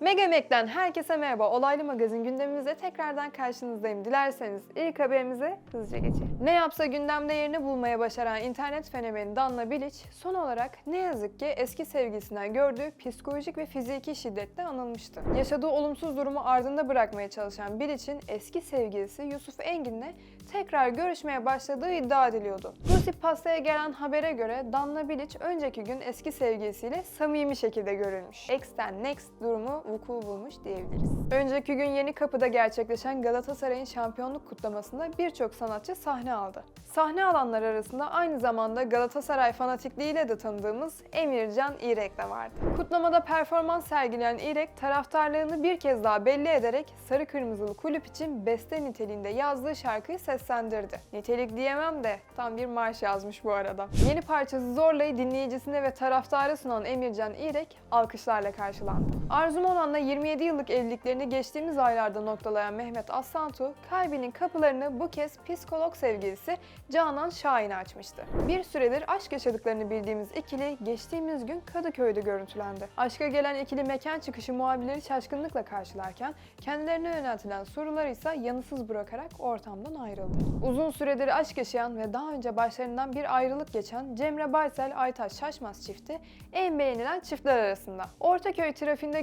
Mega herkese merhaba. Olaylı magazin gündemimize tekrardan karşınızdayım. Dilerseniz ilk haberimize hızlıca geçelim. Ne yapsa gündemde yerini bulmaya başaran internet fenomeni Danla Bilic, son olarak ne yazık ki eski sevgilisinden gördüğü psikolojik ve fiziki şiddetle anılmıştı. Yaşadığı olumsuz durumu ardında bırakmaya çalışan Bilic'in eski sevgilisi Yusuf Engin'le tekrar görüşmeye başladığı iddia ediliyordu. Rusip Pasta'ya gelen habere göre Danla Bilic önceki gün eski sevgilisiyle samimi şekilde görülmüş. X'ten next durumu vuku bulmuş diyebiliriz. Önceki gün Yeni Kapı'da gerçekleşen Galatasaray'ın şampiyonluk kutlamasında birçok sanatçı sahne aldı. Sahne alanlar arasında aynı zamanda Galatasaray fanatikliğiyle de tanıdığımız Emircan İrek de vardı. Kutlamada performans sergileyen İrek taraftarlığını bir kez daha belli ederek sarı kırmızılı kulüp için beste niteliğinde yazdığı şarkıyı seslendirdi. Nitelik diyemem de tam bir marş yazmış bu arada. Yeni parçası Zorla'yı dinleyicisine ve taraftarı sunan Emircan İrek alkışlarla karşılandı. Arzum Olan'la 27 yıllık evliliklerini geçtiğimiz aylarda noktalayan Mehmet Aslantu, kalbinin kapılarını bu kez psikolog sevgilisi Canan Şahin'e açmıştı. Bir süredir aşk yaşadıklarını bildiğimiz ikili geçtiğimiz gün Kadıköy'de görüntülendi. Aşka gelen ikili mekan çıkışı muhabirleri şaşkınlıkla karşılarken kendilerine yöneltilen soruları ise yanısız bırakarak ortamdan ayrıldı. Uzun süredir aşk yaşayan ve daha önce başlarından bir ayrılık geçen Cemre Baysel Aytaç Şaşmaz çifti en beğenilen çiftler arasında. Ortaköy trafiğinde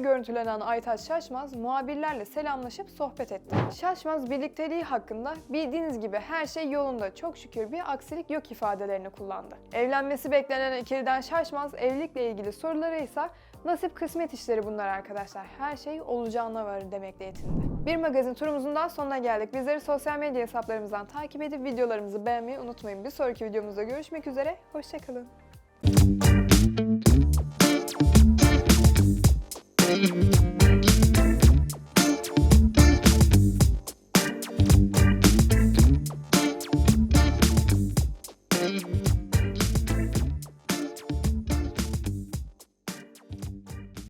görüntülenen Aytaç Şaşmaz muhabirlerle selamlaşıp sohbet etti. Şaşmaz birlikteliği hakkında bildiğiniz gibi her şey yolunda çok şükür bir aksilik yok ifadelerini kullandı. Evlenmesi beklenen ikiliden Şaşmaz evlilikle ilgili soruları ise nasip kısmet işleri bunlar arkadaşlar. Her şey olacağına varır demekle yetindi. Bir magazin turumuzun daha sonuna geldik. Bizleri sosyal medya hesaplarımızdan takip edip videolarımızı beğenmeyi unutmayın. Bir sonraki videomuzda görüşmek üzere. Hoşçakalın. Thank you.